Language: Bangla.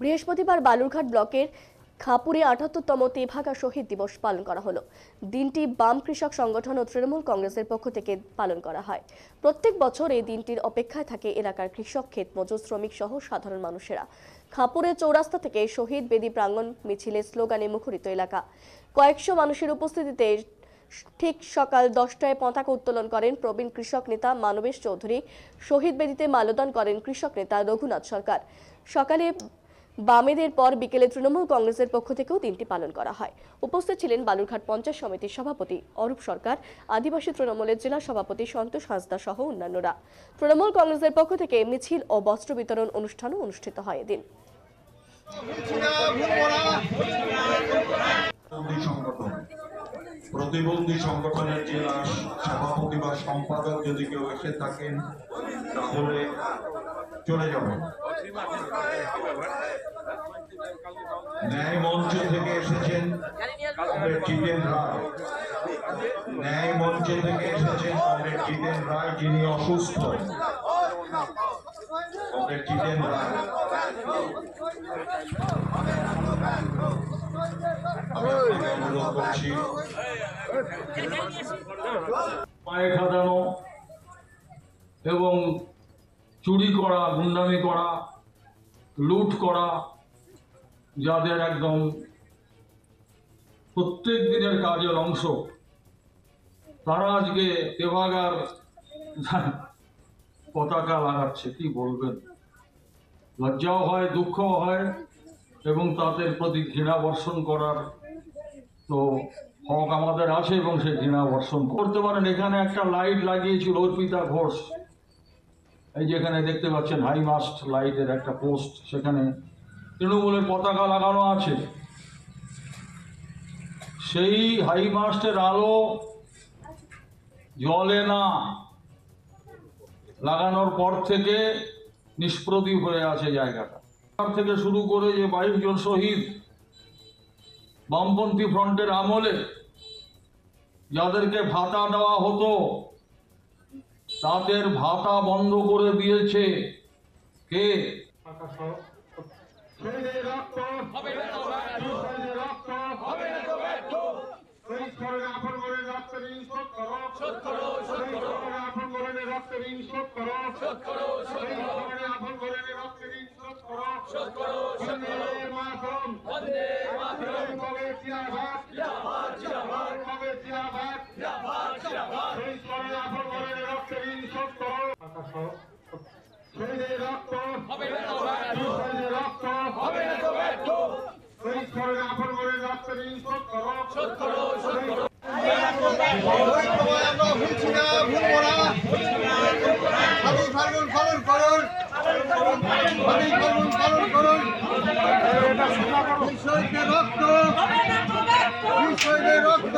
বৃহস্পতিবার বালুরঘাট ব্লকের খাপুরে আটাত্তরতম তেভাগা শহীদ দিবস পালন করা হলো। দিনটি বাম কৃষক সংগঠন ও তৃণমূল কংগ্রেসের পক্ষ থেকে পালন করা হয়। প্রত্যেক বছর এই দিনটির অপেক্ষায় থাকে এলাকার কৃষক ক্ষেত, মজুর, শ্রমিক সহ সাধারণ মানুষেরা। খাপুরে চৌরাস্তা থেকে শহীদ বেদি প্রাঙ্গণ মিছিলে স্লোগানে মুখরিত এলাকা। কয়েকশো মানুষের উপস্থিতিতে ঠিক সকাল দশটায় পতাকা উত্তোলন করেন প্রবীণ কৃষক নেতা মানবেশ চৌধুরী, শহীদ বেদিতে মাল্যদান করেন কৃষক নেতা রঘুনাথ সরকার। সকালে বামেদের পর বিকেলে তৃণমূল কংগ্রেসের পক্ষ থেকেও দিনটি পালন করা হয়। উপস্থিত ছিলেন বালুরঘাট পঞ্চায়েত সমিতির সভাপতি অরূপ সরকার, আদিবাসী তৃণমূলের জেলা সভাপতি সন্তোষ হাঁসদা সহ অন্যান্যরা। তৃণমূল কংগ্রেসের পক্ষ থেকে মিছিল ও বস্ত্র বিতরণ অনুষ্ঠানও অনুষ্ঠিত হয় এদিন। প্রতিবন্ধী সংগঠনের জেলা সভাপতি বা সম্পাদক যদি কেউ এসে থাকেন, তাহলে চলে যাবেন। ন্যায় মঞ্চ থেকে এসেছেন জিতেন রায়। ন্যায় মঞ্চ থেকে এসেছেন কমরেড জিতেন রায়, যিনি অসুস্থ। কমরেড জিতেন করছি, পায়ে খাদানো এবং চুরি করা, গুন্ডামি করা, লুট করা যাদের একদম প্রত্যেক দিনের কাজের অংশ, তারা আজকে তেভাগার পতাকা লাগাচ্ছে, কি বলবেন? লজ্জাও হয়, দুঃখও হয়, এবং তাদের প্রতি ঘৃণা বর্ষণ করার তো হক আমাদের আছে এবং সেই ঘৃণা বর্ষণ করতে পারেন। এখানে একটা লাইট লাগিয়েছিল অর্পিতা ঘোষ। এই যেখানে দেখতে পাচ্ছেন, হাই মাস্ট লাইটের একটা পোস্ট, সেখানে তৃণমূলের পতাকা লাগানো আছে। সেই হাই মাস্টের আলো জলে না লাগানোর পর থেকে নিষ্প্রদীপ হয়ে আছে জায়গাটা। তার থেকে শুরু করে যে বাইশ জন শহীদ বামপন্থী ফ্রন্টের আমলে যাদেরকে ভাতা দেওয়া হতো, তাদের ভাতা বন্ধ করে দিয়েছে কে? শহীদের রক্ত হবে না তো ব্যর্থ রক্ত হবে না তো ব্যর্থ শহীদ স্মরণে আপন মনে রক্ত ঋণ শোধ করো শোধ করো শোধ করো আপন মনে রক্ত ঋণ শোধ করো শোধ করো শোধ করো আপন মনে রক্ত ঋণ শোধ করো শোধ করো শোধ করো মাতরম বন্দে মাতরম কবে জিন্দাবাদ জিন্দাবাদ জিন্দাবাদ কবে জিন্দাবাদ জিন্দাবাদ জিন্দাবাদ শহীদ স্মরণে আপন মনে রক্ত ঋণ শোধ করো শহীদের রক্ত হবে না তো ব্যর্থ রক্ত